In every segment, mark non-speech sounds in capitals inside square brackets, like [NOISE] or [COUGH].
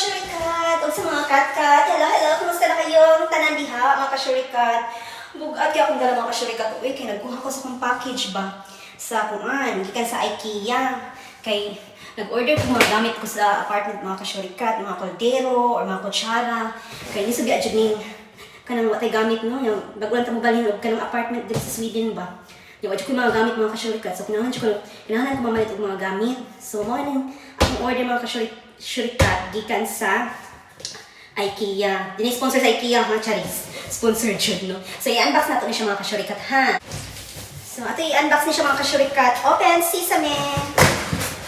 kasyurikat! O sa mga kat-kat! Hello, hello! Kumusta na kayong tanan diha, mga kasyurikat? Bugat kaya akong dala mga kasyurikat. Uy, kaya nagkuha ko sa kong package ba? Sa kuan, gikan sa IKEA. Kay nag-order ko mga gamit ko sa apartment mga kasyurikat, mga kaldero or mga kutsara. Kay ni sugi adjud ning kanang watay gamit no, yung bagulan ta mo kanang apartment dito sa Sweden ba. Yung adjud ko mga gamit mga kasyurikat. So kinahanglan ko kinahanglan ko mamalit og mga gamit. So mo order mga kasyurikat gikan sa IKEA. Dini sponsor sa IKEA ha, Charis. Sponsor jud no. So i-unbox nato ni siya mga kasyurikat ha. So ato i-unbox ni siya mga kasyurikat. Open sesame.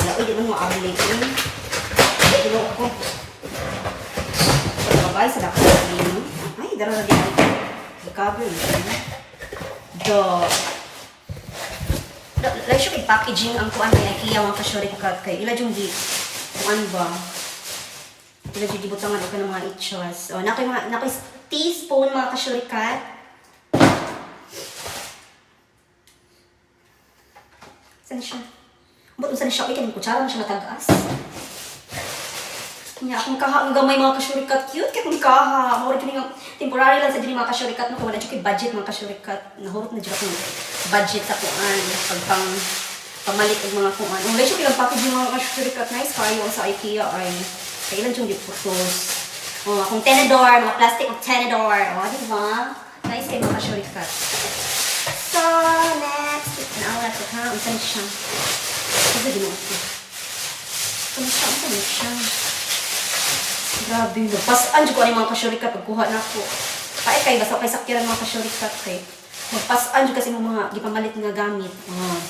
Wala, uy, di mo mo abli ko. Di mo ako. Babay sa dapat sabihin. Ay, dara na din. Recover yun. Do. Like siya kay packaging ang kuan na IKEA mga kasyurikat kay ila yung di kuan ba. Ila yung di butangan ka ng mga itchos. O, nakoy mga nakoy teaspoon mga kasyurikat. Saan siya? Ba't unsa ni siya? Uy, kanang kutsara na siya natagas. Nya akong kaha ang gamay mga kasyurikat cute kay akong kaha. Mao jud nga temporary lang sa diri mga kasyurikat no kung wala budget mga kasyurikat. Nahurot na jud akong budget sa kuan pag pang pamalit og mga kuan. Ang lesyo kilang package yung mga kasyurikat nice kayo sa IKEA ay kailan jud di putos. Oh, akong tenedor, mga plastic of tenedor. Oh, di ba? Nice kay mga kasyurikat. So, next, naawa ko ha, unsan siya. Ano din ako? Ano siya, ano siya? Grabe, nagpasan dyan ko yung mga kasyurikat pagkuha na ako. Kaya kay basta kay sakyaran mga kasyurikat kay. Magpasan dyan kasi mga gipamalit nga gamit. Ah.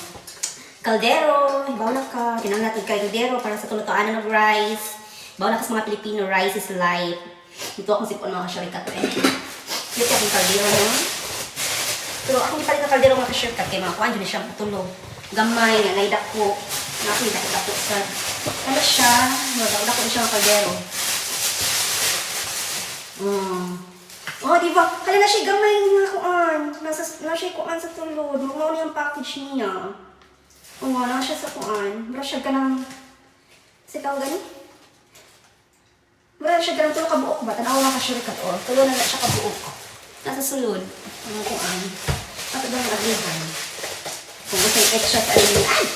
Kaldero, ibaw na ka. Kinang natin kay kaldero para sa tulutuan ng rice. Ibaw na ka sa mga Pilipino, rice is life. Dito akong sipon mga kasyurikat eh. Dito akong kaldero no? Pero akong ipalit na kaldero mga kasyurikat kay mga kuhan dyan siya patulog. Gamay, nga naidak ko. Nakita ko sa... Ano siya? Nagdako ko siya ng kaldero. Mm. Oh, di ba? Kaya na siya gamay nga kuan. Nasa na siya kuan sa tulod. Mao ni ang package niya. Oh, na siya sa kuan. Wala siya ganang si tawag gani? Wala siya ganang tulo ka buok ba? Tanaw na ka siya rikat oh. Tulo na na siya ka buok. Nasa sulod. Ang kuan. Ato ba ang aglihan? Kung gusto yung extra sa alin. Ay!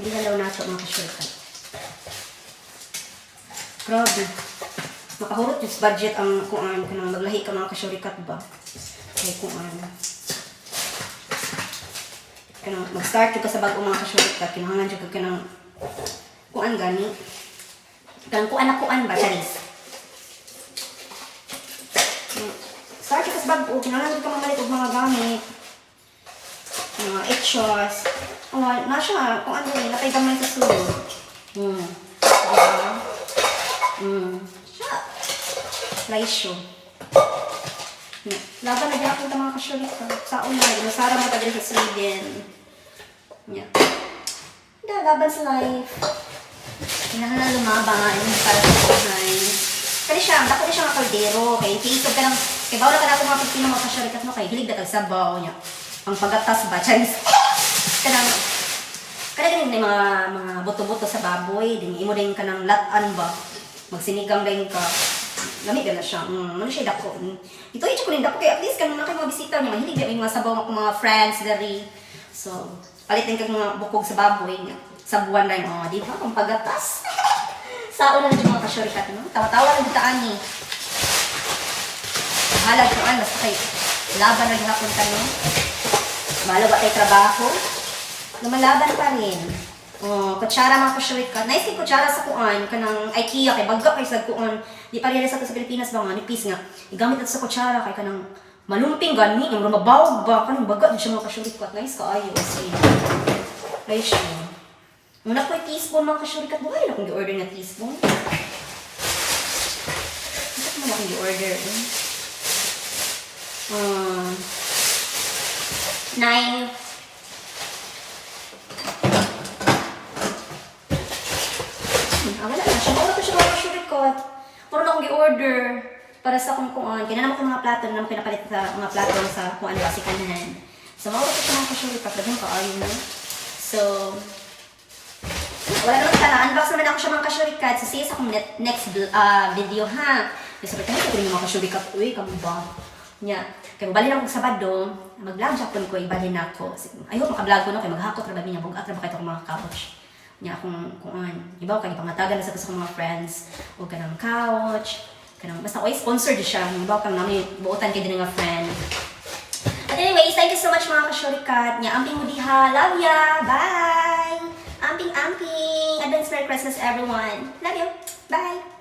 Hindi na daw nato mga kasyurikat. Grabe. Makahurot yung budget ang kung ano, kung maglahi ka mga kasyurikat ba. Kaya kung ano. Kanang mag-start ka sa bagong mga kasyurikat, kinahanglan yung ka kanang kung ano gani. Kanang kung anak kuan ba, Charis? Start ka sa bago, kinahanglan yung ka mamalit og mga gamit. Mga etchos. Oh, na siya, kung ano napay gamay sa sulod. Hmm. Diba? Mm. Siya. Laisyo. Yeah. Laban na ako ng mga kasyulit ko. Sa una, ginasara mo tayo sa Sweden. Yeah. Hindi, laban sa life. Kailangan lumaban para sa buhay. Kaya siya, dako na siya mga kaldero. Kaya tiisog ka ng, kaya bawala ka na ako mga Pilipino mga kasyulit mo. Kaya hilig na tagsabaw niya. Ang pagatas ba? Charis. [LAUGHS] Kanang, kada ganin na mga mga buto-buto sa baboy, din imo din ka ng latan ba? Magsinigang din ka. Lamig na siya. Mm, ano siya dako. Mm. Ito ko rin dako kay at least kanang nakay mga bisita niya mahilig din mga sabaw ako mga friends dari. So, palitin kag mga bukog sa baboy niya. Sa buwan rin, oh, di ba? Ang pagatas. [LAUGHS] sa una na mga kasyurikat, no? Tawa-tawa na dito ani. Halag ko an, basta kay laban na gihapon ka, no? Mahalo ba tayo trabaho? Lumalaban pa rin. Oh, kutsara mga kasyurikat. Nice kay kutsara sa kuan, kanang IKEA, kay bagga kay sa kuan. Di pa rin sa sa Pilipinas ba nga, nipis nga. Igamit nato sa kutsara, kay kanang malumping gani, yung rumabawag ba, kanang baga, di siya mga kasyurikat. Nice ka, ayos. Nice siya. Muna ko teaspoon mga kasyurikat. Buhay na kung gi-order na teaspoon. Bakit mo na akong gi-order? Eh? Um, knife. Ah, wala na siya. Wala ko siya mga kasyurikat. Puro na akong gi-order sa kung kuan. Kaya naman ko mga plato na naman pinapalit sa mga plato sa kung ano kasi kanahan. So, mawala ko siya mga kasyurikat. Dagang kaayo na. So, wala naman ka na. Unbox naman ako siya mga kasyurikat. So, see sa akong net, next ah, video, ha? Kasi sabi ko, ito yung mga kasyurikat. Uy, kamo ba? Nya. Kaya bali na ako sa Sabado, mag-vlog Japon ko, ibali na ako. I hope maka-vlog ko no, kaya maghakot ra ba niya, bugat ra ba kayo mga couch. Nya akong kuan. Ibaw kay pangatagan na sa mga friends o kanang couch. Kanang basta oy sponsor di siya. Ibaw kang nami buotan kay din nga friend. But anyways, thank you so much mga kasyurikat. Nya amping mo diha. Love ya. Bye. Amping amping. Advance Merry Christmas everyone. Love you. Bye.